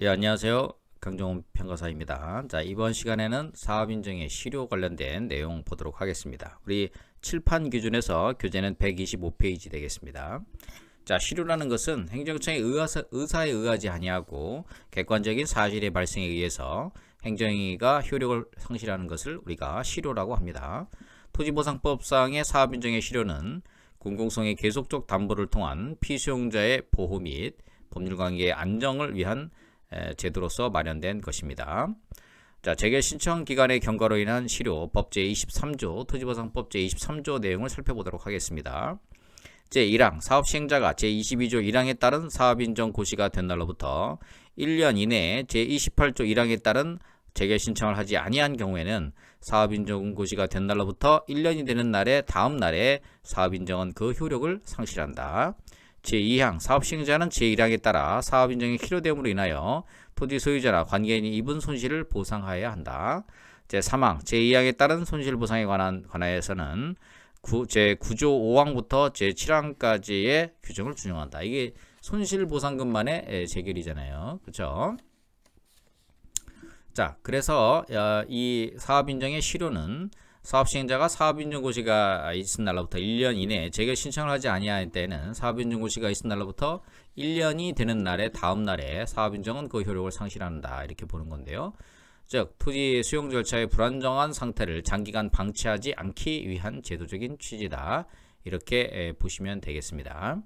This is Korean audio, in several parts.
예, 안녕하세요. 강정훈 평가사입니다. 자, 이번 시간에는 사업인증의 실효 관련된 내용 보도록 하겠습니다. 우리 칠판 기준에서 교재는 125페이지 되겠습니다. 자, 실효라는 것은 행정청의 의사, 의사에 의하지 아니하고 객관적인 사실의 발생에 의해서 행정위가 효력을 상실하는 것을 우리가 실효라고 합니다. 토지보상법상의 사업인증의 실효는 공공성의 계속적 담보를 통한 피수용자의 보호 및 법률관계의 안정을 위한 에, 제도로서 마련된 것입니다. 자, 재개 신청 기간의 경과로 인한 실효 법 제23조 토지보상법 제23조 내용을 살펴보도록 하겠습니다. 제1항 사업 시행자가 제22조 1항에 따른 사업 인정 고시가 된 날로부터 1년 이내에 제28조 1항에 따른 재개 신청을 하지 아니한 경우에는 사업 인정 고시가 된 날로부터 1년이 되는 날의 다음 날에 사업 인정은 그 효력을 상실한다. 제2항 사업 시행자는 제1항에 따라 사업 인정이 필요됨으로 인하여 토지 소유자나 관계인이 입은 손실을 보상하여야 한다. 제3항 제2항에 따른 손실 보상에 관한 관하여서는 구, 제9조 5항부터 제7항까지의 규정을 준용한다. 이게 손실 보상금만의 재결이잖아요. 그렇죠? 자, 그래서 어, 이 사업 인정의 실효는 사업 시행자가 사업 인증 고시가 있은 날로부터 1년 이내에 재결 신청을 하지 아니할 때는 사업 인증 고시가 있은 날로부터 1년이 되는 날에 다음 날에 사업 인정은 그 효력을 상실한다 이렇게 보는 건데요. 즉 토지 수용 절차의 불안정한 상태를 장기간 방치하지 않기 위한 제도적인 취지다 이렇게 보시면 되겠습니다.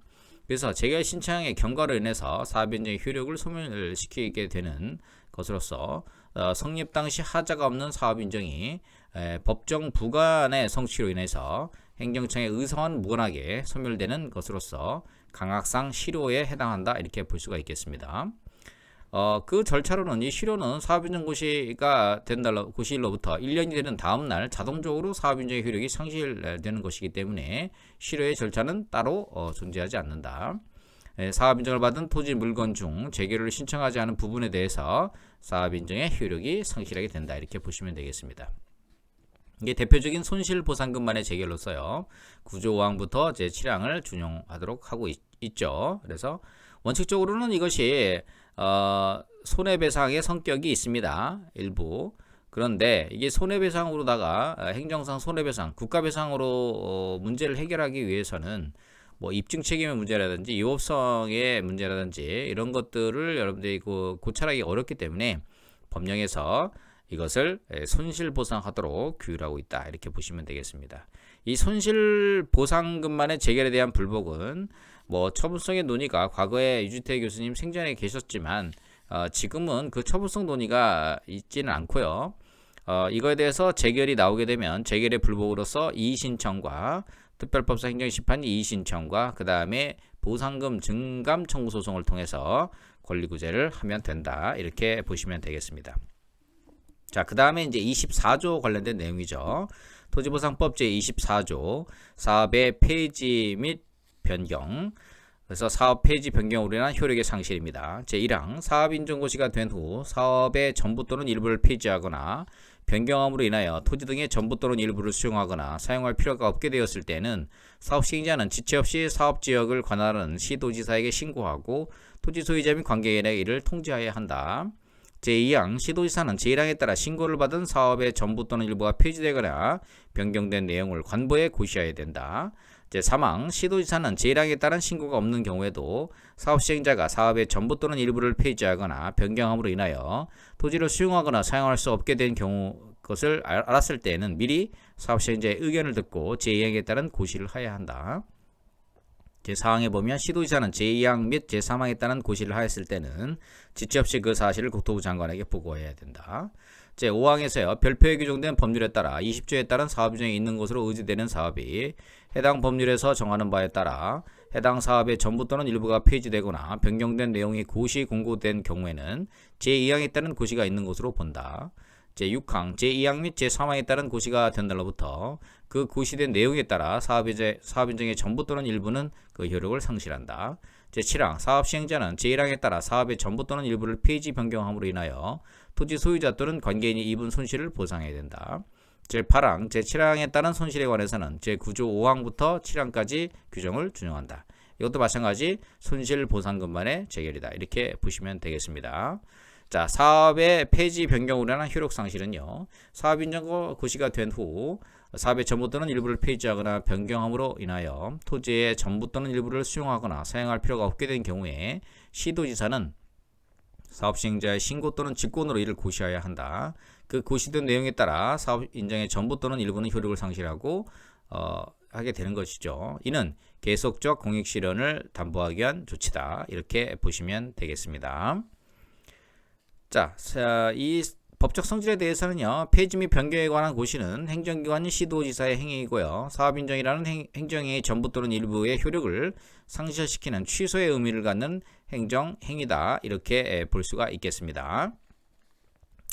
그래서 재결 신청의 경과로 인해서 사업 인정의 효력을 소멸시키게 되는 것으로서 어, 성립 당시 하자가 없는 사업 인정이 에, 법정 부관의 성취로 인해서 행정청의 의사와는 무관하게 소멸되는 것으로서 강학상 실효에 해당한다 이렇게 볼 수가 있겠습니다. 어, 그 절차로는 이 실효는 사업인정 고시가 된 날로 고시일로부터 1년이 되는 다음 날 자동적으로 사업인정의 효력이 상실되는 것이기 때문에 실효의 절차는 따로 어, 존재하지 않는다. 사업 인정을 받은 토지 물건 중 재개를 신청하지 않은 부분에 대해서 사업 인정의 효력이 상실하게 된다 이렇게 보시면 되겠습니다. 이게 대표적인 손실 보상금만의 재결로서요. 구조 5항부터 제 7항을 준용하도록 하고 있, 죠 그래서 원칙적으로는 이것이 어, 손해배상의 성격이 있습니다. 일부. 그런데 이게 손해배상으로다가 어, 행정상 손해배상, 국가배상으로 어, 문제를 해결하기 위해서는 뭐 입증 책임의 문제라든지 유업성의 문제라든지 이런 것들을 여러분들이 그 고찰하기 어렵기 때문에 법령에서 이것을 손실 보상하도록 규율하고 있다 이렇게 보시면 되겠습니다. 이 손실 보상금만의 재결에 대한 불복은 뭐 처분성의 논의가 과거에 유주태 교수님 생전에 계셨지만 어, 지금은 그 처분성 논의가 있지는 않고요. 어, 이거에 대해서 재결이 나오게 되면 재결의 불복으로서 이의 신청과 특별법상 행정심판 이의 신청과 그 다음에 보상금 증감 청구 소송을 통해서 권리구제를 하면 된다 이렇게 보시면 되겠습니다. 자, 그 다음에 이제 24조 관련된 내용이죠. 토지보상법 제24조 사업의 폐지 및 변경 그래서 사업 폐지 변경으로 인한 효력의 상실입니다. 제1항 사업 인정고시가 된 후 사업의 전부 또는 일부를 폐지하거나 변경함으로 인하여 토지 등의 전부 또는 일부를 수용하거나 사용할 필요가 없게 되었을 때는 사업 시행자는 지체 없이 사업 지역을 관할하는 시도지사에게 신고하고 토지 소유자 및 관계인에게 이를 통지하여야 한다. 제2항 시도지사는 제1항에 따라 신고를 받은 사업의 전부 또는 일부가 폐지되거나 변경된 내용을 관보에 고시해야 된다. 제3항 시도지사는 제1항에 따른 신고가 없는 경우에도 사업 시행자가 사업의 전부 또는 일부를 폐지하거나 변경함으로 인하여 토지를 수용하거나 사용할 수 없게 된 경우 것을 알았을 때에는 미리 사업 시행자의 의견을 듣고 제2항에 따른 고시를 하여야 한다. 제4항에 보면 시도지사는 제2항 및 제3항에 따른 고시를 하였을 때는 지체 없이 그 사실을 국토부 장관에게 보고해야 된다. 제5항에서요. 별표에 규정된 법률에 따라 20조에 따른 사업 규정이 있는 것으로 의지되는 사업이 해당 법률에서 정하는 바에 따라 해당 사업의 전부 또는 일부가 폐지되거나 변경된 내용이 고시 공고된 경우에는 제2항에 따른 고시가 있는 것으로 본다. 제6항, 제2항 및 제3항에 따른 고시가 된 날로부터 그 고시된 내용에 따라 사업인제, 사업인정의 전부 또는 일부는 그 효력을 상실한다. 제7항, 사업 시행자는 제1항에 따라 사업의 전부 또는 일부를 폐지 변경함으로 인하여 토지 소유자 또는 관계인이 입은 손실을 보상해야 된다. 제8항, 제7항에 따른 손실에 관해서는 제9조 5항부터 7항까지 규정을 준용한다. 이것도 마찬가지 손실 보상금만의 재결이다. 이렇게 보시면 되겠습니다. 자, 사업의 폐지 변경으로 인한 효력 상실은요. 사업 인정 고시가 된 후 사업의 전부 또는 일부를 폐지하거나 변경함으로 인하여 토지의 전부 또는 일부를 수용하거나 사용할 필요가 없게 된 경우에 시도지사는 사업 시행자의 신고 또는 직권으로 이를 고시하여야 한다. 그 고시된 내용에 따라 사업 인정의 전부 또는 일부는 효력을 상실하고 어, 하게 되는 것이죠. 이는 계속적 공익 실현을 담보하기 위한 조치다. 이렇게 보시면 되겠습니다. 자, 이 법적 성질에 대해서는요. 폐지 및 변경에 관한 고시는 행정기관 시도지사의 행위이고요. 사업인정이라는 행, 행정행위 전부 또는 일부의 효력을 상실시키는 취소의 의미를 갖는 행정 행위다. 이렇게 볼 수가 있겠습니다.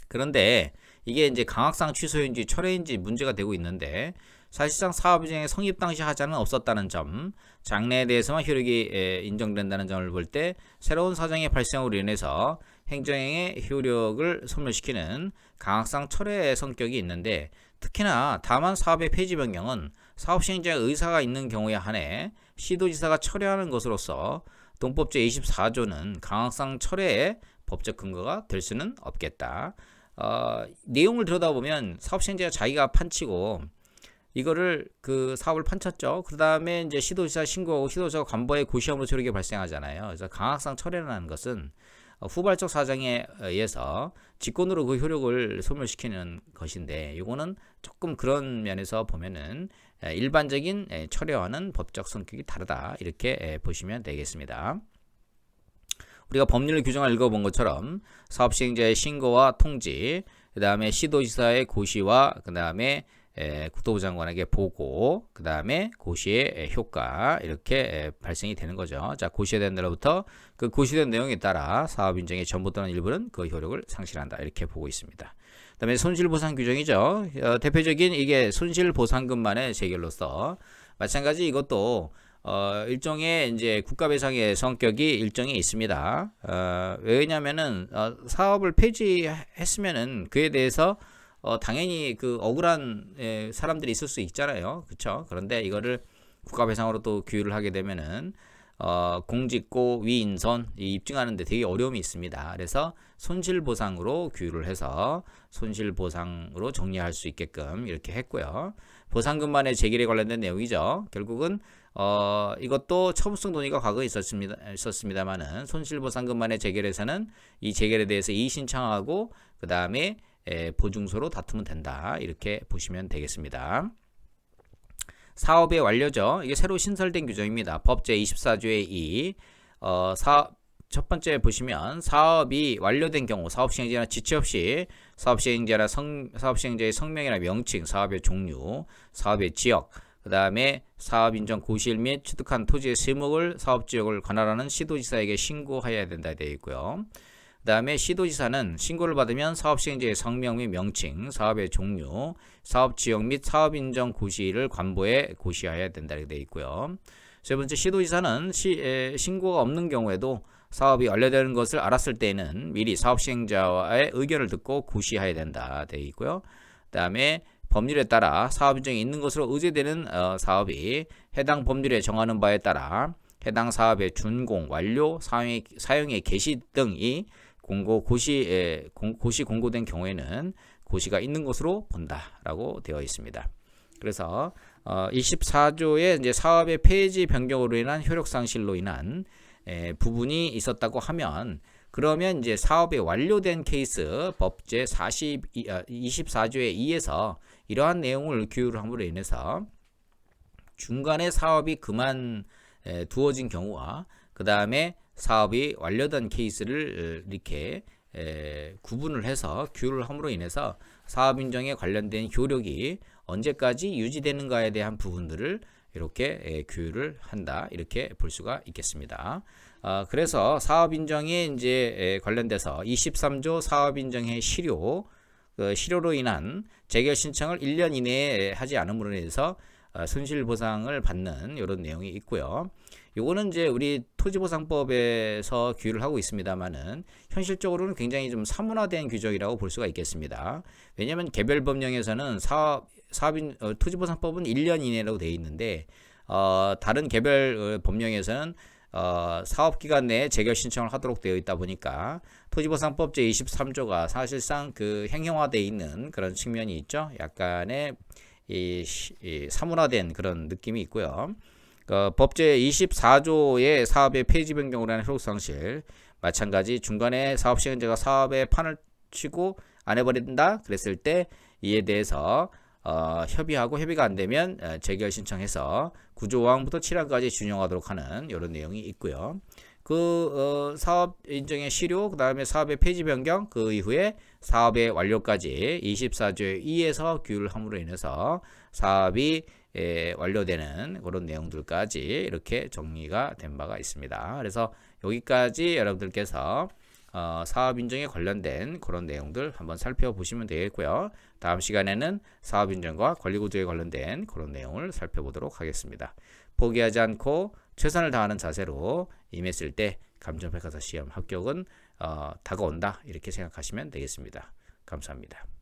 그런데 이게 이제 강학상 취소인지 철회인지 문제가 되고 있는데 사실상 사업인정의 성립 당시 하자는 없었다는 점, 장래에 대해서만 효력이 인정된다는 점을 볼 때 새로운 사정의 발생으로 인해서 행정행의 효력을 소멸시키는 강학상 철회의 성격이 있는데 특히나 다만 사업의 폐지 변경은 사업 시행자의 의사가 있는 경우에 한해 시도지사가 철회하는 것으로서 동법 제 24조는 강학상 철회의 법적 근거가 될 수는 없겠다. 어, 내용을 들여다보면 사업 시행자가 자기가 판치고 이거를 그 사업을 판쳤죠. 그 다음에 이제 시도지사 신고하고 시도지사 관보에 고시함으로 효력이 발생하잖아요. 그래서 강학상 철회라는 것은 후발적 사정에 의해서 직권으로 그 효력을 소멸시키는 것인데 이거는 조금 그런 면에서 보면은 일반적인 철회와는 법적 성격이 다르다 이렇게 보시면 되겠습니다. 우리가 법률 규정을 읽어본 것처럼 사업 시행자의 신고와 통지, 그 다음에 시도지사의 고시와 그 다음에 국토부 장관에게 보고 그 다음에 고시의 효과 이렇게 발생이 되는 거죠. 자 고시된 날로부터 그 고시된 내용에 따라 사업 인정의 전부 또는 일부는 그 효력을 상실한다 이렇게 보고 있습니다. 그다음에 손실보상 규정이죠. 어, 대표적인 이게 손실보상금만의 재결로서 마찬가지 이것도 어, 일종의 이제 국가배상의 성격이 일정이 있습니다. 어, 왜냐면은 어, 사업을 폐지했으면은 그에 대해서 어, 당연히 그 억울한 에, 사람들이 있을 수 있잖아요. 그렇죠? 그런데 이거를 국가 배상으로 또 규율을 하게 되면은 어, 공직고 위인선 입증하는데 되게 어려움이 있습니다. 그래서 손실 보상으로 규율을 해서 손실 보상으로 정리할 수 있게끔 이렇게 했고요. 보상금만의 재결에 관련된 내용이죠. 결국은 어, 이것도 처분성 논의가 과거에 있었습니다. 있었습니다만은 손실 보상금만의 재결에서는 이 재결에 대해서 이의 신청하고 그 다음에 보증서로 다투면 된다. 이렇게 보시면 되겠습니다. 사업의 완료죠. 이게 새로 신설된 규정입니다. 법 제 24조의 2. 어, 사, 첫 번째 보시면 사업이 완료된 경우 사업 시행자나 지체 없이 사업 시행자나 성, 사업 시행자의 성명이나 명칭, 사업의 종류, 사업의 지역, 그 다음에 사업 인정 고시일 및 취득한 토지의 세목을 사업 지역을 관할하는 시도지사에게 신고하여야 된다 되어 있고요. 그 다음에 시도지사는 신고를 받으면 사업 시행자의 성명 및 명칭, 사업의 종류, 사업 지역 및 사업 인정 고시를 관보에 고시하여야 된다고 되어 있고요. 세 번째 시도지사는 시, 에, 신고가 없는 경우에도 사업이 완료되는 것을 알았을 때는 미리 사업 시행자와의 의견을 듣고 고시해야 된다 되어 있고요. 그 다음에 법률에 따라 사업 인정이 있는 것으로 의제되는 어, 사업이 해당 법률에 정하는 바에 따라 해당 사업의 준공, 완료, 사용의, 사용의 개시 등이 공고 고시에 공, 고시 공고된 경우에는 고시가 있는 것으로 본다라고 되어 있습니다. 그래서 어, 24조의 이제 사업의 폐지 변경으로 인한 효력 상실로 인한 에, 부분이 있었다고 하면 그러면 이제 사업이 완료된 케이스 법제 40 24조의 2에서 이러한 내용을 규율함으로 인해서 중간에 사업이 그만 에, 두어진 경우와 그 다음에 사업이 완료된 케이스를 이렇게 에, 구분을 해서 규율을 함으로 인해서 사업 인정에 관련된 효력이 언제까지 유지되는가에 대한 부분들을 이렇게 에, 규율을 한다 이렇게 볼 수가 있겠습니다. 어, 그래서 사업 인정에 이제 에, 관련돼서 23조 사업 인정의 실효 그 실효로 인한 재결 신청을 1년 이내에 하지 않음으로 인해서 어, 손실 보상을 받는 이런 내용이 있고요. 요거는 이제 우리 토지보상법에서 규율을 하고 있습니다만은 현실적으로는 굉장히 좀 사문화된 규정이라고 볼 수가 있겠습니다. 왜냐하면 개별 법령에서는 사업 사업인 어, 토지보상법은 1년 이내라고 되어 있는데 어, 다른 개별 어, 법령에서는 어, 사업기간 내에 재결 신청을 하도록 되어 있다 보니까 토지보상법 제23조가 사실상 그 행형화되어 있는 그런 측면이 있죠. 약간의 이, 시- 이 사문화된 그런 느낌이 있고요. 그 법제 24조의 사업의 폐지 변경으로 인한 효력 상실 마찬가지 중간에 사업 시행자가 사업에 판을 치고 안 해버린다 그랬을 때 이에 대해서 어, 협의하고 협의가 안 되면 어, 재결 신청해서 구조왕부터 7항까지 준용하도록 하는 이런 내용이 있고요. 그 어, 사업 인정의 실효, 그 다음에 사업의 폐지 변경, 그 이후에 사업의 완료까지 24조의 2에서 규율을 함으로 인해서 사업이 에, 완료되는 그런 내용들까지 이렇게 정리가 된 바가 있습니다. 그래서 여기까지 여러분들께서 어, 사업 인정에 관련된 그런 내용들 한번 살펴보시면 되겠고요. 다음 시간에는 사업 인정과 관리 구조에 관련된 그런 내용을 살펴보도록 하겠습니다. 포기하지 않고 최선을 다하는 자세로 임했을 때 감정평가사 시험 합격은 어, 다가온다 이렇게 생각하시면 되겠습니다. 감사합니다.